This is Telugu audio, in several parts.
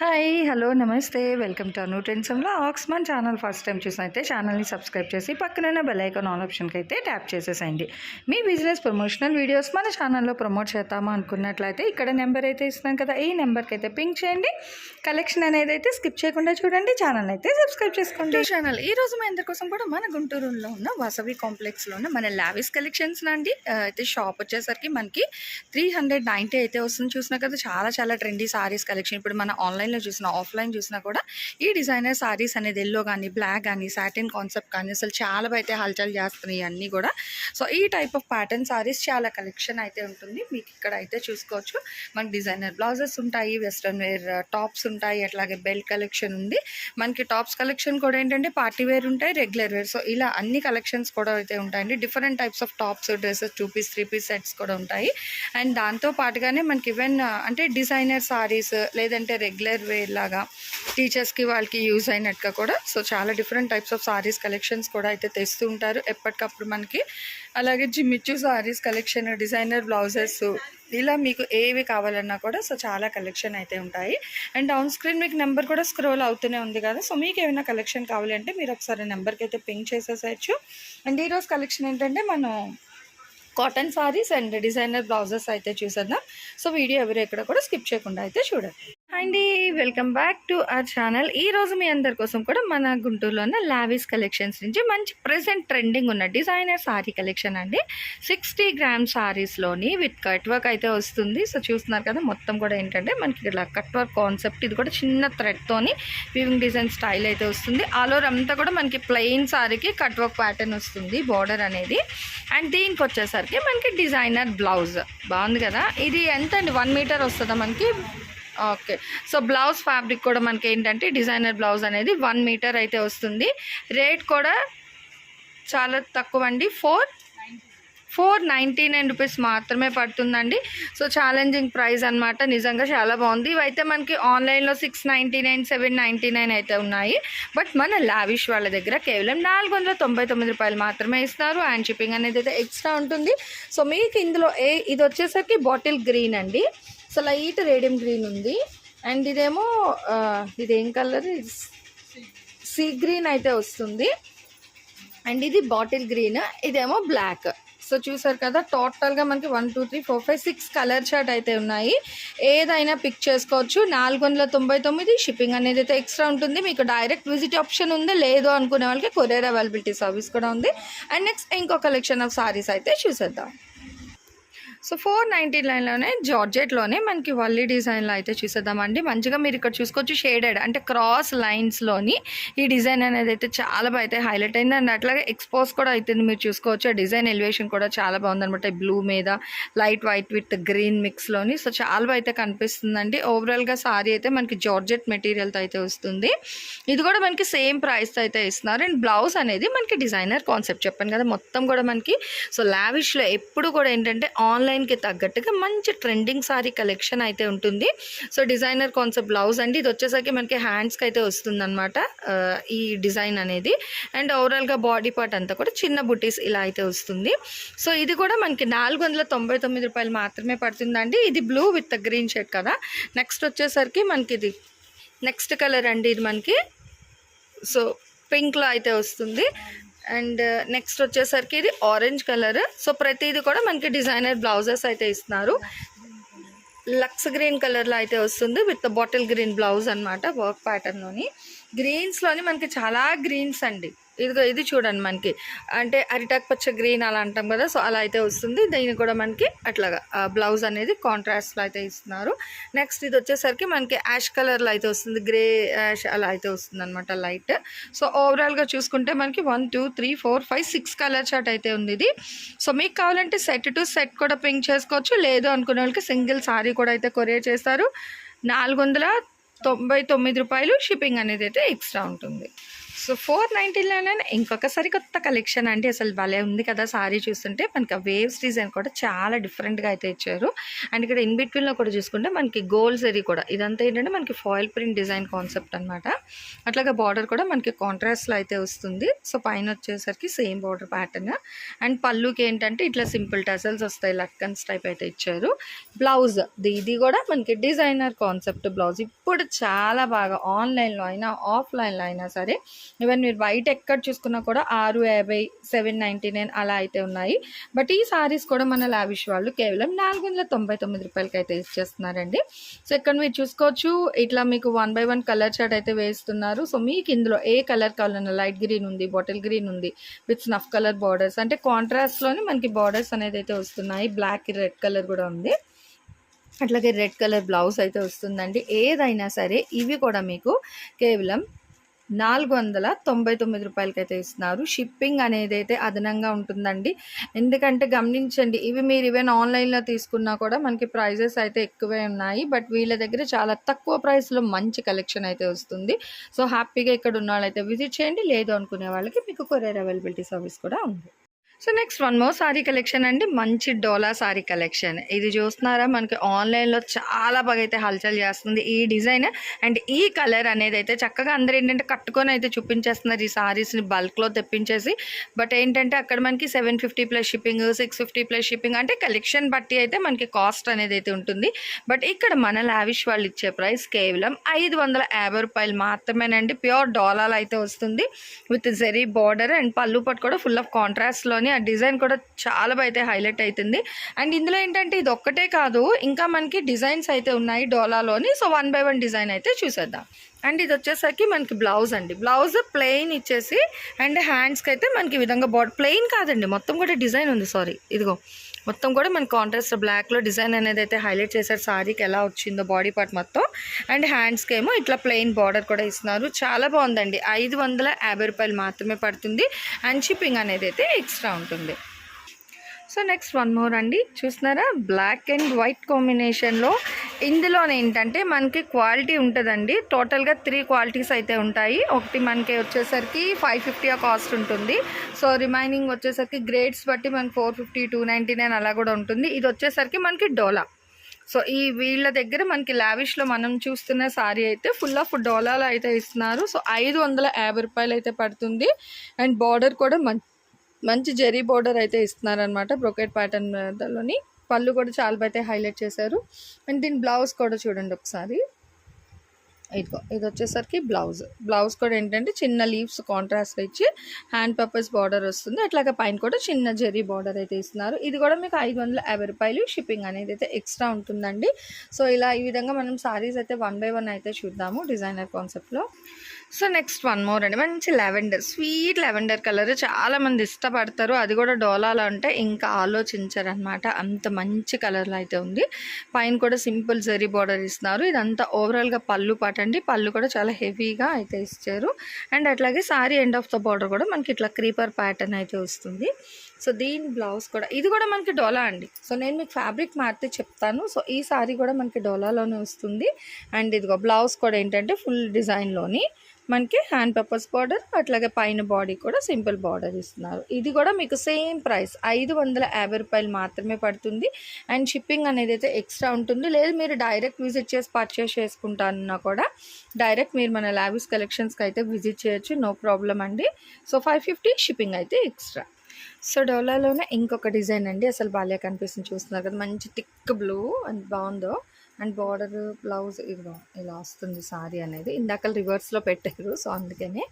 హాయ్ హలో నమస్తే. వెల్కమ్ టు అను ఆక్స్ ఆక్స్మాన్ ఛానల్ ఫస్ట్ టైం చూసిన అయితే ఛానల్ని సబ్స్క్రైబ్ చేసి పక్కన బెల్ ఆల్ ఆప్షన్కి అయితే ట్యాప్ చేసేసేయండి. మీ బిజినెస్ ప్రమోషనల్ వీడియోస్ మన ఛానల్లో ప్రమోట్ చేద్దామా అనుకున్నట్లయితే ఇక్కడ నెంబర్ అయితే ఇస్తున్నాం కదా ఈ నెంబర్కి అయితే పింక్ చేయండి. కలెక్షన్ అనేది అయితే స్కిప్ చేయకుండా చూడండి ఛానల్ అయితే సబ్స్క్రైబ్ చేసుకోండి. ఛానల్ ఈ రోజు మా అందరి కోసం కూడా మన గుంటూరులో ఉన్న వాసవి కాంప్లెక్స్లో ఉన్న మన లావిస్ కలెక్షన్స్ అండి. అయితే షాప్ వచ్చేసరికి మనకి త్రీ హండ్రెడ్ నైంటీ అయితే వస్తుంది. చూసినా కదా చాలా చాలా ట్రెండీ సారీస్ కలెక్షన్. ఇప్పుడు మన ఆన్లైన్ ఆన్లైన్లో చూసినా ఆఫ్లైన్ చూసినా కూడా ఈ డిజైనర్ సారీస్ అనేది ఎల్లో కానీ బ్లాక్ కానీ సాటిన్ కాన్సెప్ట్ కానీ అసలు చాలా అయితే హల్చల్ చేస్తున్నాయి అన్నీ కూడా. సో ఈ టైప్ ఆఫ్ ప్యాటర్న్ సారీస్ చాలా కలెక్షన్ అయితే ఉంటుంది. మీకు ఇక్కడ అయితే చూసుకోవచ్చు. మనకి డిజైనర్ బ్లౌజెస్ ఉంటాయి వెస్ట్రన్ వేర్ టాప్స్ ఉంటాయి అట్లాగే బెల్ట్ కలెక్షన్ ఉంది. మనకి టాప్స్ కలెక్షన్ కూడా ఏంటంటే పార్టీ వేర్ ఉంటాయి రెగ్యులర్ వేర్. సో ఇలా అన్ని కలెక్షన్స్ కూడా అయితే ఉంటాయండి. Different types of tops dresses two piece three piece sets కూడా ఉంటాయి. అండ్ దాంతో పాటుగానే మనకి ఈవెన్ అంటే డిజైనర్ సారీస్ లేదంటే రెగ్యులర్ వేర్ లాగా టీచర్స్కి వాళ్ళకి యూజ్ అయినట్టుగా కూడా. సో చాలా different types of saris collections కూడా అయితే తెస్తూ ఉంటారు. ఎప్పటికప్పుడు మనకి అలాగే జిమ్మిచ్చు సారీస్ కలెక్షన్ డిజైనర్ బ్లౌజెస్ ఇలా మీకు ఏవి కావాలన్నా కూడా సో చాలా కలెక్షన్ అయితే ఉంటాయి. అండ్ డౌన్ స్క్రీన్ మీకు నెంబర్ కూడా స్క్రోల్ అవుతూనే ఉంది కదా. సో మీకు ఏమైనా కలెక్షన్ కావాలి అంటే మీరు ఒకసారి నెంబర్కి అయితే పింక్ చేసేసేయచ్చు. అండ్ ఈరోజు కలెక్షన్ ఏంటంటే మనం cotton saris and designer blouses అయితే చూసేద్దాం. సో వీడియో ఎవరు ఎక్కడ కూడా స్కిప్ చేయకుండా అయితే చూడండి. అండి welcome back to our channel. ఈ రోజు మీ అందరి కోసం కూడా మన గుంటూరులో ఉన్న లావిస్ కలెక్షన్స్ నుంచి మంచి ప్రెసెంట్ ట్రెండింగ్ ఉన్న డిజైనర్ సారీ కలెక్షన్ అండి. సిక్స్టీ గ్రామ్ సారీస్లోని విత్ కట్ వర్క్ అయితే వస్తుంది. సో చూస్తున్నారు కదా మొత్తం కూడా ఏంటంటే మనకి ఇలా కట్ వర్క్ కాన్సెప్ట్ ఇది కూడా చిన్న థ్రెడ్తోని వివింగ్ డిజైన్ స్టైల్ అయితే వస్తుంది. ఆల్ ఓవర్ అంతా కూడా మనకి ప్లెయిన్ సారీకి కట్ వర్క్ ప్యాటర్న్ వస్తుంది బార్డర్ అనేది. అండ్ దీనికి వచ్చేసరికి మనకి డిజైనర్ బ్లౌజ్ బాగుంది కదా? ఇది ఎంత అండి? వన్ మీటర్ వస్తుందా మనకి? ఓకే. సో బ్లౌజ్ ఫ్యాబ్రిక్ కూడా మనకి ఏంటంటే డిజైనర్ బ్లౌజ్ అనేది వన్ మీటర్ అయితే వస్తుంది. రేట్ కూడా చాలా తక్కువ అండి four four ninety nine rupees మాత్రమే పడుతుందండి. సో ఛాలెంజింగ్ ప్రైస్ అన్నమాట. నిజంగా చాలా బాగుంది. ఇవైతే మనకి ఆన్లైన్లో six ninety nine seven ninety nine అయితే ఉన్నాయి. బట్ మన లావిష్ వాళ్ళ దగ్గర కేవలం నాలుగు వందల తొంభై తొమ్మిది రూపాయలు మాత్రమే ఇస్తారు. అండ్ షిప్పింగ్ అనేది అయితే ఎక్స్ట్రా ఉంటుంది. సో మీకు ఇందులో ఏ ఇది వచ్చేసరికి బాటిల్ గ్రీన్ అండి. సో లైట్ రేడియం గ్రీన్ ఉంది. అండ్ ఇదేమో ఇదేం కలర్? సీ గ్రీన్ అయితే వస్తుంది. అండ్ ఇది బాటిల్ గ్రీన్ ఇదేమో బ్లాక్. సో చూసారు కదా టోటల్గా మనకి one two three four five six colour shirt అయితే ఉన్నాయి. ఏదైనా పిక్ చేసుకోవచ్చు. నాలుగు వందల తొంభై తొమ్మిది షిప్పింగ్ అనేది అయితే ఎక్స్ట్రా ఉంటుంది. మీకు డైరెక్ట్ విజిట్ ఆప్షన్ ఉంది. లేదు అనుకునే వాళ్ళకి కొరియర్ అవైలబిలిటీ సర్వీస్ కూడా ఉంది. అండ్ నెక్స్ట్ ఇంకో కలెక్షన్ ఆఫ్ సారీస్ అయితే చూసేద్దాం. సో ఫోర్ నైంటీ నైన్లోనే జార్జెట్లోనే మనకి వల్లి డిజైన్లో అయితే చూసేద్దామండి. మంచిగా మీరు ఇక్కడ చూసుకోవచ్చు షేడెడ్ అంటే క్రాస్ లైన్స్లోని ఈ డిజైన్ అనేది అయితే చాలా బాగా అయితే హైలైట్ అయింది అండ్ అట్లాగే ఎక్స్పోజ్ కూడా అవుతుంది మీరు చూసుకోవచ్చు. ఆ డిజైన్ ఎలివేషన్ కూడా చాలా బాగుందనమాట బ్లూ మీద లైట్ వైట్ విత్ గ్రీన్ మిక్స్లోని. సో చాలా బాగా అయితే కనిపిస్తుందండి. ఓవరాల్గా సారీ అయితే మనకి జార్జెట్ మెటీరియల్తో అయితే వస్తుంది. ఇది కూడా మనకి సేమ్ ప్రైస్తో అయితే ఇస్తున్నారు. అండ్ బ్లౌజ్ అనేది మనకి డిజైనర్ కాన్సెప్ట్ చెప్పాను కదా మొత్తం కూడా మనకి. సో లావిష్లో ఎప్పుడు కూడా ఏంటంటే ఆన్లైన్ డిజైన్కి తగ్గట్టుగా మంచి ట్రెండింగ్ సారీ కలెక్షన్ అయితే ఉంటుంది. సో డిజైనర్ కాన్సెప్ట్ బ్లౌజ్ అండి. ఇది వచ్చేసరికి మనకి హ్యాండ్స్కి అయితే వస్తుంది ఈ డిజైన్ అనేది. అండ్ ఓవరాల్గా బాడీ పార్ట్ అంతా కూడా చిన్న బుటీస్ ఇలా అయితే వస్తుంది. సో ఇది కూడా మనకి నాలుగు వందల తొంభై తొమ్మిది రూపాయలు మాత్రమే పడుతుందండి. ఇది బ్లూ విత్ గ్రీన్ షర్ట్ కదా. నెక్స్ట్ వచ్చేసరికి మనకి ఇది నెక్స్ట్ కలర్ అండి. ఇది మనకి సో పింక్లో అయితే వస్తుంది. అండ్ నెక్స్ట్ వచ్చేసరికి ఇది ఆరెంజ్ కలర్. సో ప్రతిది కూడా మనకి డిజైనర్ బ్లౌజెస్ అయితే ఇస్తున్నారు. లక్స్ గ్రీన్ కలర్లో అయితే వస్తుంది విత్ బాటిల్ గ్రీన్ బ్లౌజ్ అనమాట వర్క్ ప్యాటర్న్లోని గ్రీన్స్లోని మనకి చాలా గ్రీన్స్ అండి. ఇదిగో ఇది చూడండి మనకి. అంటే అరిటాక్ పచ్చ గ్రీన్ అలా అంటాం కదా సో అలా అయితే వస్తుంది. దీనికి కూడా మనకి అట్లాగా బ్లౌజ్ అనేది కాంట్రాస్ట్లో అయితే ఇస్తున్నారు. నెక్స్ట్ ఇది వచ్చేసరికి మనకి యాష్ కలర్లో అయితే వస్తుంది. గ్రే యాష్ అలా అయితే వస్తుంది అనమాట లైట్. సో ఓవరాల్గా చూసుకుంటే మనకి one two three four five six colour chart అయితే ఉంది ఇది. సో మీకు కావాలంటే సెట్ టు సెట్ కూడా పింక్ చేసుకోవచ్చు. లేదు అనుకునే వాళ్ళకి సింగిల్ సారీ కూడా అయితే కొరియర్ చేస్తారు. నాలుగు వందల తొంభై తొమ్మిది రూపాయలు షిప్పింగ్ అనేది అయితే ఎక్స్ట్రా ఉంటుంది. సో ఫోర్ నైంటీలోనే ఇంకొక సరికొత్త కలెక్షన్ అండి. అసలు భలే ఉంది కదా సారీ చూస్తుంటే. మనకి ఆ వేవ్స్ డిజైన్ కూడా చాలా డిఫరెంట్గా అయితే ఇచ్చారు. అండ్ ఇక్కడ ఇన్ బిట్వీన్లో కూడా చూసుకుంటే మనకి గోల్డ్ జరీ కూడా. ఇదంతా ఏంటంటే మనకి ఫాయిల్ ప్రింట్ డిజైన్ కాన్సెప్ట్ అనమాట అట్లాగే బార్డర్ కూడా మనకి కాంట్రాస్ట్లో అయితే వస్తుంది. సో పైన వచ్చేసరికి సేమ్ బార్డర్ ప్యాటర్న్ అండ్ పళ్ళుకి ఏంటంటే ఇట్లా సింపుల్ టసల్స్ వస్తాయి. లక్కన్స్ టైప్ అయితే ఇచ్చారు. బ్లౌజ్ ఇది కూడా మనకి డిజైనర్ కాన్సెప్ట్ బ్లౌజ్ ఇప్పుడు చాలా బాగా ఆన్లైన్లో అయినా ఆఫ్లైన్లో అయినా సరే ఈవెన్ మీరు బయట ఎక్కడ చూసుకున్నా కూడా ఆరు యాభై సెవెన్ నైంటీ నైన్ అలా అయితే ఉన్నాయి. బట్ ఈ సారీస్ కూడా మన లావిష్ వాళ్ళు కేవలం నాలుగు వందల తొంభై తొమ్మిది రూపాయలకి అయితే ఇచ్చేస్తున్నారండి. సో ఇక్కడ మీరు చూసుకోవచ్చు ఇట్లా మీకు one by one colour chart అయితే వేస్తున్నారు. సో మీకు ఇందులో ఏ కలర్ కావాలన్నా లైట్ గ్రీన్ ఉంది బాటిల్ గ్రీన్ ఉంది విత్ స్నఫ్ కలర్ బార్డర్స్ అంటే కాంట్రాస్ట్లోనే మనకి బార్డర్స్ అనేది అయితే వస్తున్నాయి. బ్లాక్ రెడ్ కలర్ కూడా ఉంది. అట్లాగే రెడ్ కలర్ బ్లౌజ్ అయితే వస్తుందండి. ఏదైనా సరే ఇవి కూడా మీకు కేవలం నాలుగు వందల తొంభై తొమ్మిది రూపాయలకి అయితే ఇస్తున్నారు. షిప్పింగ్ అనేది అయితే అదనంగా ఉంటుందండి. ఎందుకంటే గమనించండి ఇవి మీరు ఈవెన్ ఆన్లైన్లో తీసుకున్నా కూడా మనకి ప్రైజెస్ అయితే ఎక్కువే ఉన్నాయి. బట్ వీళ్ళ దగ్గర చాలా తక్కువ ప్రైస్లో మంచి కలెక్షన్ అయితే వస్తుంది. సో హ్యాపీగా ఇక్కడ ఉన్న వాళ్ళైతే విజిట్ చేయండి. లేదు అనుకునే వాళ్ళకి మీకు కొరియర్ అవైలబిలిటీ సర్వీస్ కూడా ఉంది. So next one more sari collection అండి. మంచి డోలా సారీ కలెక్షన్ ఇది చూస్తున్నారా? మనకి ఆన్లైన్లో చాలా బాగా అయితే హల్చల్ చేస్తుంది ఈ డిజైన్. అండ్ ఈ కలర్ అనేది అయితే చక్కగా అందరు ఏంటంటే కట్టుకొని అయితే చూపించేస్తున్నారు ఈ సారీస్ని బల్క్లో తెప్పించేసి. బట్ ఏంటంటే అక్కడ మనకి seven fifty plus shipping six fifty plus shipping అంటే కలెక్షన్ బట్టి అయితే మనకి కాస్ట్ అనేది అయితే ఉంటుంది. బట్ ఇక్కడ మన లావిష్ వాళ్ళు ఇచ్చే ప్రైస్ కేవలం ఐదు వందల యాభై రూపాయలు మాత్రమేనండి. ప్యూర్ డోలాలు అయితే వస్తుంది. విత్ జెరీ బార్డర్ అండ్ పళ్ళు పట్టు కూడా ఫుల్ ఆఫ్ కాంట్రాస్ట్లోని ఆ డిజైన్ కూడా చాలా బాగా అయితే హైలైట్ అవుతుంది అండ్ ఇందులో ఏంటంటే ఇది ఒక్కటే కాదు ఇంకా మనకి డిజైన్స్ అయితే ఉన్నాయి డోలాలోని. So one by one design అయితే చూసేద్దాం. అండ్ ఇది వచ్చేసరికి మనకి బ్లౌజ్ అండి. బ్లౌజ్ ప్లెయిన్ ఇచ్చేసి అండ్ హ్యాండ్స్కి అయితే మనకి ఈ విధంగా బాడీ ప్లెయిన్ కాదండి మొత్తం కూడా డిజైన్ ఉంది సారీ. ఇదిగో. మొత్తం కూడా మన కాంట్రాస్ట్ బ్లాక్లో డిజైన్ అనేది అయితే హైలైట్ చేశారు. సారీకి ఎలా వచ్చిందో బాడీ పార్ట్ మొత్తం. అండ్ హ్యాండ్స్కి ఏమో ఇట్లా ప్లెయిన్ బార్డర్ కూడా ఇస్తున్నారు. చాలా బాగుందండి. ఐదు వందల యాభై రూపాయలు మాత్రమే పడుతుంది. అండ్ షిప్పింగ్ అనేది అయితే ఎక్స్ట్రా ఉంటుంది. సో నెక్స్ట్ వన్ మోర్ అండి. చూస్తున్నారా? బ్లాక్ అండ్ వైట్ కాంబినేషన్లో ఇందులో ఏంటంటే మనకి క్వాలిటీ ఉంటుందండి. టోటల్గా త్రీ క్వాలిటీస్ అయితే ఉంటాయి. ఒకటి మనకి వచ్చేసరికి ఫైవ్ ఫిఫ్టీ కాస్ట్ ఉంటుంది. సో రిమైనింగ్ వచ్చేసరికి గ్రేడ్స్ బట్టి మనకి four fifty two ninety nine అలా కూడా ఉంటుంది. ఇది వచ్చేసరికి మనకి డోలా. సో ఈ వీళ్ళ దగ్గర మనకి లావిష్లో మనం చూస్తున్న సారీ అయితే ఫుల్ ఆఫ్ డోలాలు అయితే ఇస్తున్నారు. సో ఐదు వందల యాభై రూపాయలు అయితే పడుతుంది. అండ్ బార్డర్ కూడా మంచి మంచి జెరీ బోర్డర్ అయితే ఇస్తున్నారనమాట బ్రొకెట్ ప్యాటర్న్లోని పళ్ళు కూడా చాలా అయితే హైలైట్ చేశారు. అండ్ దీని బ్లౌజ్ కూడా చూడండి ఒకసారి. ఇదిగో ఇది వచ్చేసరికి బ్లౌజ్. బ్లౌజ్ కూడా ఏంటంటే చిన్న లీవ్స్ కాంట్రాస్ట్ ఇచ్చి హ్యాండ్ పర్పస్ బార్డర్ వస్తుంది. అట్లాగే పైన కూడా చిన్న జెరీ బార్డర్ అయితే ఇస్తున్నారు. ఇది కూడా మీకు ఐదు వందల యాభై రూపాయలు షిప్పింగ్ అనేది అయితే ఎక్స్ట్రా ఉంటుందండి. సో ఇలా ఈ విధంగా మనం సారీస్ అయితే వన్ బై వన్ అయితే చూద్దాము డిజైనర్ కాన్సెప్ట్లో. సో నెక్స్ట్ వన్ మోర్ అండి. మంచి లెవెండర్ స్వీట్ లెవెండర్ కలర్ చాలామంది ఇష్టపడతారు. అది కూడా డోలాలో అంటే ఇంకా ఆలోచించారనమాట అంత మంచి కలర్లో అయితే ఉంది. పైన కూడా సింపుల్ జరీ బార్డర్ ఇస్తున్నారు. ఇదంతా ఓవరాల్గా పళ్ళు పాట అండి. పళ్ళు కూడా చాలా హెవీగా అయితే ఇచ్చారు. అండ్ అట్లాగే sorry end of the border కూడా మనకి ఇట్లా క్రీపర్ ప్యాటర్న్ అయితే వస్తుంది. సో దీని బ్లౌజ్ కూడా ఇది కూడా మనకి డోలా అండి. సో నేను మీకు ఫ్యాబ్రిక్ మారితే చెప్తాను. సో ఈ సారీ కూడా మనకి డోలాలోనే వస్తుంది. అండ్ ఇదిగో బ్లౌజ్ కూడా ఏంటంటే ఫుల్ డిజైన్లోని మనకి హ్యాండ్ పర్పస్ బార్డర్ అట్లాగే పైన బాడీ కూడా సింపుల్ బార్డర్ ఇస్తున్నారు. ఇది కూడా మీకు సేమ్ ప్రైస్ ఐదు వందల యాభై రూపాయలు మాత్రమే పడుతుంది. అండ్ షిప్పింగ్ అనేది అయితే ఎక్స్ట్రా ఉంటుంది. లేదు మీరు డైరెక్ట్ విజిట్ చేసి పర్చేస్ చేసుకుంటానన్నా కూడా డైరెక్ట్ మీరు మన లావిస్ కలెక్షన్స్కి అయితే విజిట్ చేయొచ్చు. నో ప్రాబ్లం అండి. సో ఫైవ్ ఫిఫ్టీ షిప్పింగ్ అయితే ఎక్స్ట్రా సో డోలాలోనే ఇంకొక డిజైన్ అండి. అసలు బాగా కనిపిస్తుంది. చూస్తున్నారు కదా మంచి థిక్ బ్లూ అండ్ బాగుందో? అండ్ బార్డర్ బ్లౌజ్ ఇదిగో ఇలా వస్తుంది సారీ అనేది. ఇందాక రివర్స్లో పెట్టారు సో అందుకనే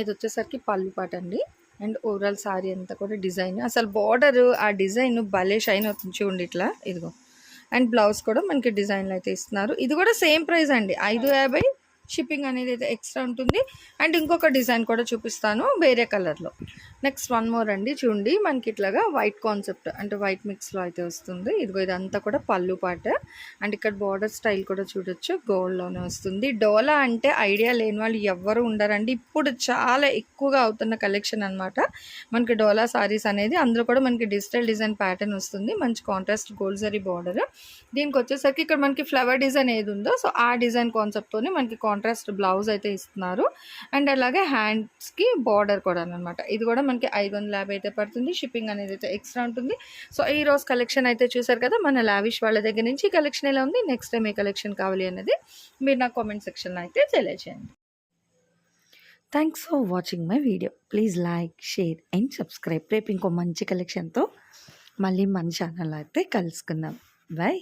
ఇది వచ్చేసరికి పళ్ళు పాట అండి. అండ్ ఓవరాల్ సారీ అంతా కూడా డిజైన్. అసలు బార్డర్ ఆ డిజైన్ భలే షైన్ అవుతుంది చూడండి ఇట్లా. ఇదిగో. అండ్ బ్లౌజ్ కూడా మనకి డిజైన్లు అయితే ఇస్తున్నారు. ఇది కూడా సేమ్ ప్రైస్ అండి ఐదు యాభై షిప్పింగ్ అనేది అయితే ఎక్స్ట్రా ఉంటుంది. అండ్ ఇంకొక డిజైన్ కూడా చూపిస్తాను వేరే కలర్లో. నెక్స్ట్ వన్ మోర్ అండి. చూడండి మనకి ఇట్లాగా వైట్ కాన్సెప్ట్ అంటే వైట్ మిక్స్లో అయితే వస్తుంది. ఇదిగో ఇదంతా కూడా పళ్ళు పాట. అండ్ ఇక్కడ బార్డర్ స్టైల్ కూడా చూడొచ్చు. గోల్డ్లోనే వస్తుంది. డోలా అంటే ఐడియా లేని వాళ్ళు ఎవ్వరు ఉండరండి. ఇప్పుడు చాలా ఎక్కువగా అవుతున్న కలెక్షన్ అనమాట మనకి డోలా సారీస్ అనేది అందులో కూడా మనకి డిజిటల్ డిజైన్ ప్యాటర్న్ వస్తుంది. మంచి కాంట్రాస్ట్ గోల్డ్ జరీ బార్డర్. దీనికి వచ్చేసరికి ఇక్కడ మనకి ఫ్లవర్ డిజైన్ ఏది ఉందో సో ఆ డిజైన్ కాన్సెప్ట్తోనే మనకి కాన్ కాంట్రాస్ట్ బ్లౌజ్ అయితే ఇస్తున్నారు. అండ్ అలాగే హ్యాండ్స్కి బార్డర్ కూడా అనమాట ఇది కూడా మనకి ఐదు వందల యాభై అయితే పడుతుంది. షిప్పింగ్ అనేది అయితే ఎక్స్ట్రా ఉంటుంది. సో ఈ రోజు కలెక్షన్ అయితే చూసారు కదా మన లావిష్ వాళ్ళ దగ్గర నుంచి కలెక్షన్ ఎలా ఉంది? నెక్స్ట్ టైం ఏ కలెక్షన్ కావాలి అనేది మీరు నా కామెంట్ సెక్షన్లో అయితే తెలియజేయండి. Thanks for watching my video please like share and subscribe రేపు ఇంకో మంచి కలెక్షన్తో మళ్ళీ మన ఛానల్ అయితే కలుసుకుందాం. బై